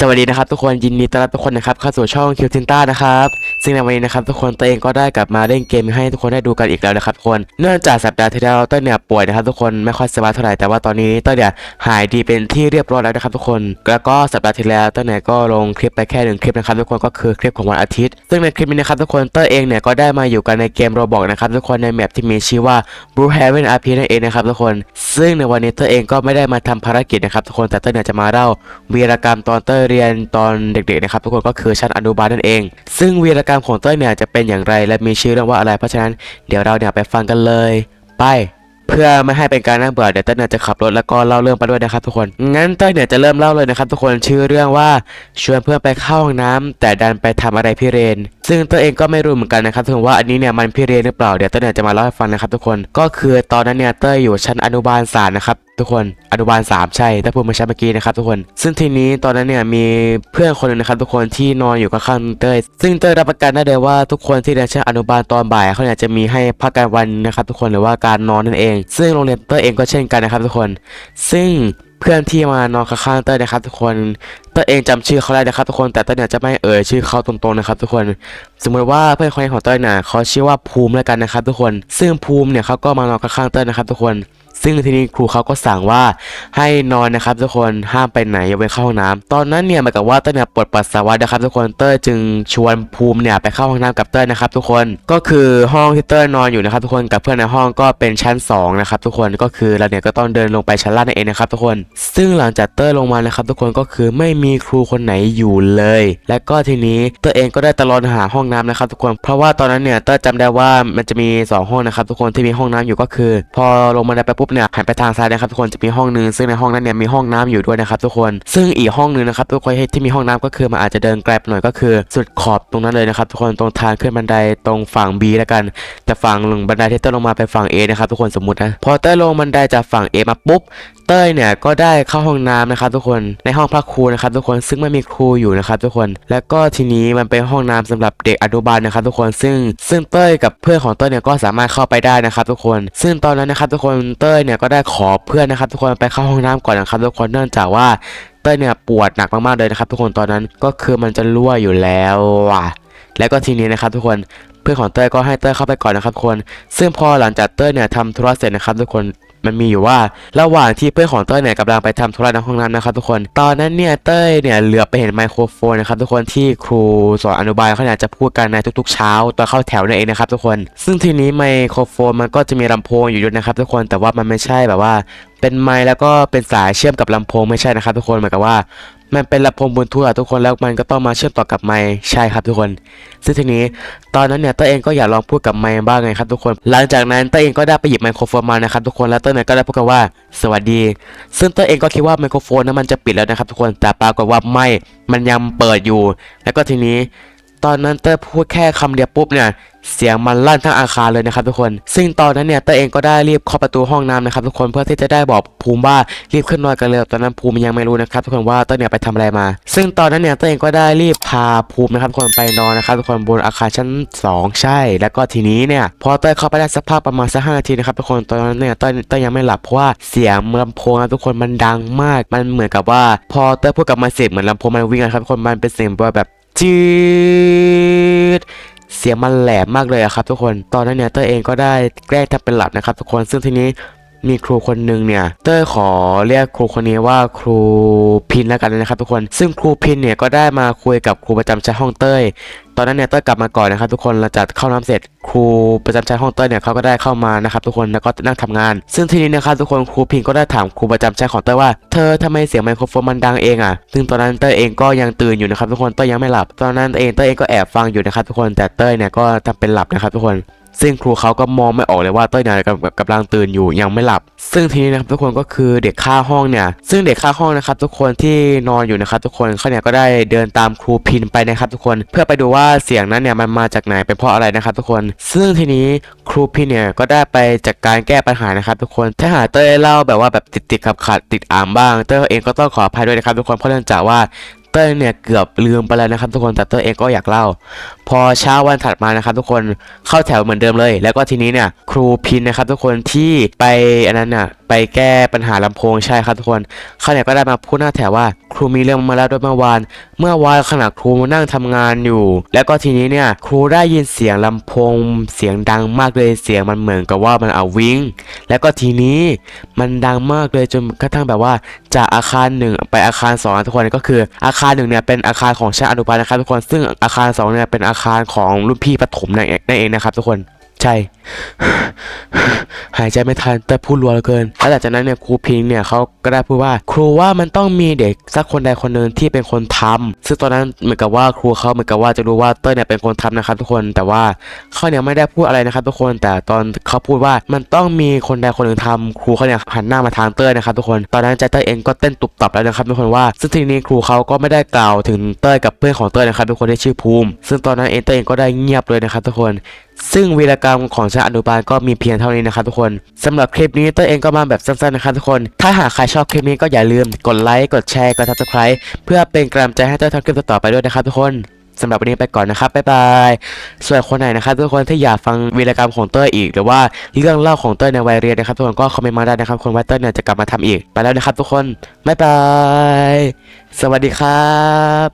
สวัสดีนะครับทุกคนยินดีต้อนรับทุกคนนะครับเข้าสู่ช่องคิวทินต้านะครับซึ่งในวันนี้นะครับทุกคนตัวเองก็ได้กลับมาเล่นเกมให้ทุกคนได้ดูกันอีกแล้วนะครับทุกคนเนื่องจากสัปดาห์ที่แล้วเต้ยเนี่ยป่วยนะครับทุกคนไม่ค่อยสบายเท่าไหร่แต่ว่าตอนนี้เต้ยเนี่ยหายดีเป็นที่เรียบร้อยแล้วนะครับทุกคนแล้วก็สัปดาห์ที่แล้วเต้ยเนี่ยก็ลงคลิปไปแค่หนึ่งคลิปนะครับทุกคนก็คือคลิปของวันอาทิตย์ ซึ่งในคลิปนี้นะครับทุกคนเต้ยเองเนี่ยก็ได้มาอยู่กันในเกมโรบอกนะครับทุกคนในแมปที่มีชื่อว่า Blue Heaven RP นั่นเองนะครับทุกคน ซึ่งในวันนี้เต้ยเองก็ไม่ได้มาทำภารกิจนะครับทุกคนแต่เต้ยเนี่ยจะมาเล่าวีรกรรมตอนเต้ยเรียนตอนเด็กๆนะครับทุกคนก็คือชั้นอนุบาลนั่นเอง ซึ่งวีรกรรมของเต้ยเนี่ยจะเป็นอย่างไรและมีชื่อเรื่องว่าอะไร เพราะฉะนั้นเดี๋ยวเราเนี่ยไปฟังกันเลย ไป เพื่อไม่ให้เป็นการน่าเบื่อเดี๋ยวเต้ยเนี่ยจะขับรถแล้วก็เล่าเรื่องไปด้วยนะครับทุกคนงั้นเต้ยเนี่ยจะเริ่มเล่าเลยนะครับทุกคนชื่อเรื่องว่าชวนเพื่อนไปเข้าห้องน้ำแต่ดันไปทำอะไรพี่เรน ซึ่งต้ยเองก็ไม่รู้เหมือนกันนะครับทุกคนว่าอันนี้เนี่ยมันพี่เรนหรือเปล่าเดี๋ยวเต้ยเนี่ยจะมาเล่าให้ฟังนะครับทุกคนก็คือตอนนั้นเนี่ยเต้ยอยู่ชั้นอนุบาลสามนะครับ ทุกคนอนุบาลสามใช่ถ้าพูดมาใช่เมื่อกี้นะครับทุกคน ซึ่งทีนี้ตอนนั้นเนี่ยมีเพื่อนคนหนึงนะครับทุกคนที่นอนอยู่ข้างๆเต้ยซึ่งเต้ยรับประกันได้เลยว่าทุกคนที่เรียนชั้นอนุบาลตอนบ่ายเขาเนี่ยจะมีให้พักกลางวันนะครับทุกคนหรือว่าการนอนนั่นเอง ซึ่งโรงเรียนเต้ยเองก็เช่นกันนะครับทุกคน ซึ่งเพื่อนที่มานอนข้างๆเต้ยนะครับทุกคนเต้ยเองจำชื่อเขาได้นะครับทุกคนแต่เต้ยเนี่ยจะไม่เอ่ยชื่อเขาตรงๆนะครับทุกคน สมมติว่าเพื่อนคนของเต้ยเนี่ยเขาชื่อว่าภูมิแล้วกันนะครับทุกคน ซึ่งภูมิเนี่ยเขาก็มานอนข้างๆเต้ยนะครับทุกคน ซึ่งทีนี้ครูเขาก็สั่งว่าให้นอนนะครับทุกคนห้ามไปไหนอยกเว้นเข้าห้องน้ำตอนนั้นเนี่ยเหมือนกับว่าเต้ยเนี่ยปวดปัสสาวะนะครับทุกคนเต้ยจึงชวนภูมิเนี่ยไปเข้าห้องน้ำกับเต้ยนะครับทุกคนก็คือห้องที่เต้ยนอนอยู่นะครับทุกคนกับเพื่อนในห้องก็เป็นชั้นสองนะครับทุกคนก็คือเราเนี่ยก็ต้องเดินลงไปชั้นล่างนั่นเองนะครับทุกคน ซึ่งหลังจากเต้ยลงมานะครับทุกคนก็คือไม่มีครูคนไหนอยู่เลย และก็ทีนี้เต้ยเองก็ได้ตลอนหาห้องน้ำนะครับทุกคนเพราะว่าตอนนั้นเนี่ยเต้ยจำได้ว่ามันจะมีสองห้องนะครับทุกคนที่มีห้องน้ำอยู่ก็คือ พอลงมาได้ไปปุ๊บเนี่ยหันไปทางซ้ายนะครับทุกคนจะมีห้องนึงซึ่งในห้องนั้นเนี่ยมีห้องน้ำอยู่ด้วยนะครับทุกคนซึ่งอีกห้องนึงนะครับทุกคนที่มีห้องน้ำก็คือมันอาจจะเดินไกลไปหน่อยก็คือ สุดขอบตรงนั้นเลยนะครับทุกคนตรงทางขึ้นบันไดตรงฝั่ง B แล้วกัน แต่ฝั่งบันไดที่เต้ยลงมาไปฝั่ง A นะครับทุกคนสมมตินะพอเต้ยลงบันไดจากฝั่ง A มาปุ๊บเต้ยเนี่ยก็ได้เข้าห้องน้ำนะครับทุกคนในห้องพักครูนะครับทุกคนซึ่งไม่มีครูอยู่นะครับทุกคน แล้วก็ทีนี้มันเป็นห้องน้ำสำหรับเด็กอนุบาลนะครับทุกคนซึ่งซึ่งเต้ยกับเพื่อนของเต้ยเนี่ยก็สามารถเข้าไปได้นะครับทุกคน ซึ่งตอนนั้นนะครับทุกคนเต้ยเนี่ยก็ได้ขอเพื่อนนะครับทุกคนไปเข้าห้องน้ำก่อนนะครับทุกคนเนื่องจากว่าเต้ยเนี่ยปวดหนักมากๆเลยนะครับทุกคนตอนนั้นก็คือมันจะรั่วอยู่แล้วว่ะแล้วก็ทีนี้นะครับทุกคนเพื่อนของเต้ยก็ให้เต้ยเข้าไปก่อนนะครับทุกคน ซึ่งพอหลังจากเต้ยเนี่ยทำธุระเสร็จนะครับทุกคน มันมีอยู่ว่าระหว่างที่เพื่อนของเต้ยเนี่ยกำลังไปทำธุระในห้องน้ำนะครับทุกคน ตอนนั้นเนี่ยเต้ยเนี่ยเหลือไปเห็นไมโครโฟนนะครับทุกคนที่ครูสอนอนุบาลเขาเนี่ยจะพูดกันในทุกๆ เช้าตอนเข้าแถวนั่นเองนะครับทุกคน ซึ่งทีนี้ไมโครโฟนมันก็จะมีลำโพงอยู่ด้วยนะครับทุกคนแต่ว่ามันไม่ใช่แบบว่าเป็นไม้แล้วก็เป็นสายเชื่อมกับลำโพงไม่ใช่นะครับทุกคนเหมือนกับว่า มันเป็นลำโพงบลูทูธอะทุกคนแล้วมันก็ต้องมาเชื่อมต่อกับไมค์ใช่ครับทุกคน ซึ่งทีนี้ตอนนั้นเนี่ยตัวเองก็อยากลองพูดกับไมค์บ้างไงครับทุกคน หลังจากนั้นตัวเองก็ได้ไปหยิบไมโครโฟนมานะครับทุกคนแล้วตัวเนี่ยก็ได้พูดกันว่าสวัสดี ซึ่งตัวเองก็คิดว่าไมโครโฟนนั้นมันจะปิดแล้วนะครับทุกคนแต่ปรากฏว่าไม่มันยังเปิดอยู่ แล้วก็ทีนี้ ตอนนั้นเต้พูดแค่คำเดียวปุ๊บเนี่ยเสียงมันลั่นทั้งอาคารเลยนะครับทุกคน ซึ่งตอนนั้นเนี่ยเต้เองก็ได้รีบเคาะประตูห้องน้ำนะครับทุกคนเพื่อที่จะได้บอกภูมิว่ารีบขึ้นนอนกันเลยตอนนั้นภูมิยังไม่รู้นะครับทุกคนว่าเต้เนี่ยไปทำอะไรมา ซึ่งตอนนั้นเนี่ยเต้เองก็ได้รีบพาภูมินะครับทุกคนไปนอนนะครับทุกคนบนอาคารชั้นสองใช่ แล้วก็ทีนี้เนี่ยพอเต้เข้าไปได้สักพักประมาณสักห้านาทีนะครับทุกคนตอนนั้นเนี่ยเต้เต้ยยังไม่หลับเพราะว่าเสียงลำโพงนะทุกคนมันดังมาก มันเหมือนกับว่า พอเต้พูดกับมันเสร็จเหมือนลำโพงมันวิ่งนะครับทุกคนมันเป็นเสียงแบบ จืดเสียงมันแหลมมากเลยครับ ทุกคนตอนนั้นเนี่ยเต้ยเองก็ได้แกล้งทำเป็นหลับนะครับ ทุกคนซึ่งทีนี้มีครูคนหนึ่งเนี่ย เต้ยขอเรียกครูคนนี้ว่าครูพินแล้วกันนะครับทุกคน ซึ่งครูพินเนี่ยก็ได้มาคุยกับครูประจำชั้นห้องเต้ย ตอนนั้นเนี่ยเต้ยกลับมาก่อนนะครับทุกคนหลังจากเข้าน้ำเสร็จครูประจำชั้นห้องเต้ยเนี่ยเขาก็ได้เข้ามานะครับทุกคนแล้วก็นั่งทำงาน ซึ่งทีนี้นะครับทุกคนครูพิงก็ได้ถามครูประจำชั้นของเต้ยว่าเธอทำไมเสียงไมโครโฟนมันดังเองอะซึ่งตอนนั้นเต้ยเองก็ยังตื่นอยู่นะครับทุกคนเต้ยยังไม่หลับ ตอนนั้นเองเต้ยเองก็แอบฟังอยู่นะครับทุกคนแต่เต้ยเนี่ยก็ทำเป็นหลับนะครับทุกคน ซึ่งครูเขาก็มองไม่ออกเลยว่าเต้ยเนี่ยกำลังตื่นอยู่ยังไม่หลับ ซึ่งทีนี้นะครับทุกคนก็คือเด็กข้าห้องเนี่ย ซึ่งเด็กข้าห้องนะครับ ทุกคนที่นอนอยู่นะครับทุกคนเขาเนี่ยก็ได้เดินตามครูพินไปนะครับทุกคนเพื่อไปดูว่าเสียงนั้นเนี่ยมันมาจากไหนเป็นเพราะอะไรนะครับทุกคน ซึ่งทีนี้ครูพินเนี่ยก็ได้ไปจัดการแก้ปัญหานะครับทุกคนถ้าหาเต้ยเล่าแบบว่าแบบติดติดขับขัดติดอ่างบ้าง เต้ยเองก็ต้องขออภัยด้วยนะครับทุกคนเพราะเนื่องจากว่า เต้ยเนี่ยเกือบลืมไปแล้วนะครับทุกคนแต่เต้ยเองก็อยากเล่า พอเช้าวันถัดมานะครับ ทุกคนเข้าแถวเหมือนเดิมเลย แล้วก็ทีนี้เนี่ยครูพินนะครับ ทุกคนที่ไปอันนั้นน่ะ ไปแก้ปัญหาลำโพงใช่ครับทุกคนเขาเนี่ยก็ได้มาพูดหน้าแถวว่า ครูมีเรื่องมาแล้วด้วยเมื่อวาน เมื่อวานขณะครูนั่งทำงานอยู่ แล้วก็ทีนี้เนี่ยครูได้ยินเสียงลำโพง เสียงดังมากเลยเสียงมันเหมือนกับว่ามันเอาวิงแล้วก็ทีนี้มันดังมากเลยจนกระทั่งแบบว่าจากอาคารหนึ่งไปอาคารสองทุกคนก็คืออาคารหนึ่งเนี่ยเป็นอาคารของชั้นอนุบาลนะครับทุกคนซึ่งอาคารสองเนี่ยเป็นอาคารของรุ่นพี่ประถมนั่นเองนะครับทุกคน ใช่หายใจไม่ทันแต่พูดรัวเหลือเกิน แล้วหลังจากนั้นเนี่ยครูพิงค์เนี่ยเขาก็ได้พูดว่า ครูว่ามันต้องมีเด็กสักคนใดคนหนึ่งที่เป็นคนทำซึ่งตอนนั้นเหมือนกับว่าครูเขาเหมือนกับว่าจะรู้ว่าเต้ยเนี่ยเป็นคนทำนะครับทุกคนแต่ว่าเขาเนี่ยไม่ได้พูดอะไรนะครับทุกคน แต่ตอนเขาพูดว่ามันต้องมีคนใดคนหนึ่งทำครูเขาเนี่ยหันหน้ามาทางเต้ยนะครับทุกคน ตอนนั้นใจเต้ยเองก็เต้นตุบตับแล้วนะครับทุกคนว่า ซึ่งทีนี้ครูเขาก็ไม่ได้กล่าวถึงเต้ยกับเพื่อนของเต้ยนะครับทุกคนที่ชื่อภูมิ ซึ่งตอนนั้นเองเต้ยเองก็ได้เงียบเลยนะครับทุกคน ซึ่งวีรกรรมของชั้นอนุบาลก็มีเพียงเท่านี้นะครับทุกคนสำหรับคลิปนี้เต้ยเองก็มาแบบสั้นๆนะครับทุกคน ถ้าหากใครชอบคลิปนี้ก็อย่าลืมกดไลค์กดแชร์กด subscribe เพื่อเป็นกำลังใจให้เต้ยทำคลิปต่อไปด้วยนะครับทุกคนสำหรับวันนี้ไปก่อนนะครับบ๊ายบายส่วนคนไหนนะครับทุกคนที่อยากฟังวีรกรรมของเต้ยอีก หรือว่าเรื่องเล่าของเต้ยในวัยเรียนนะครับทุกคนก็คอมเมนต์มาได้นะครับคนว่าเต้ยเนี่ยจะกลับมาทำอีก ไปแล้วนะครับทุกคนบ๊ายบายสวัสดีครับ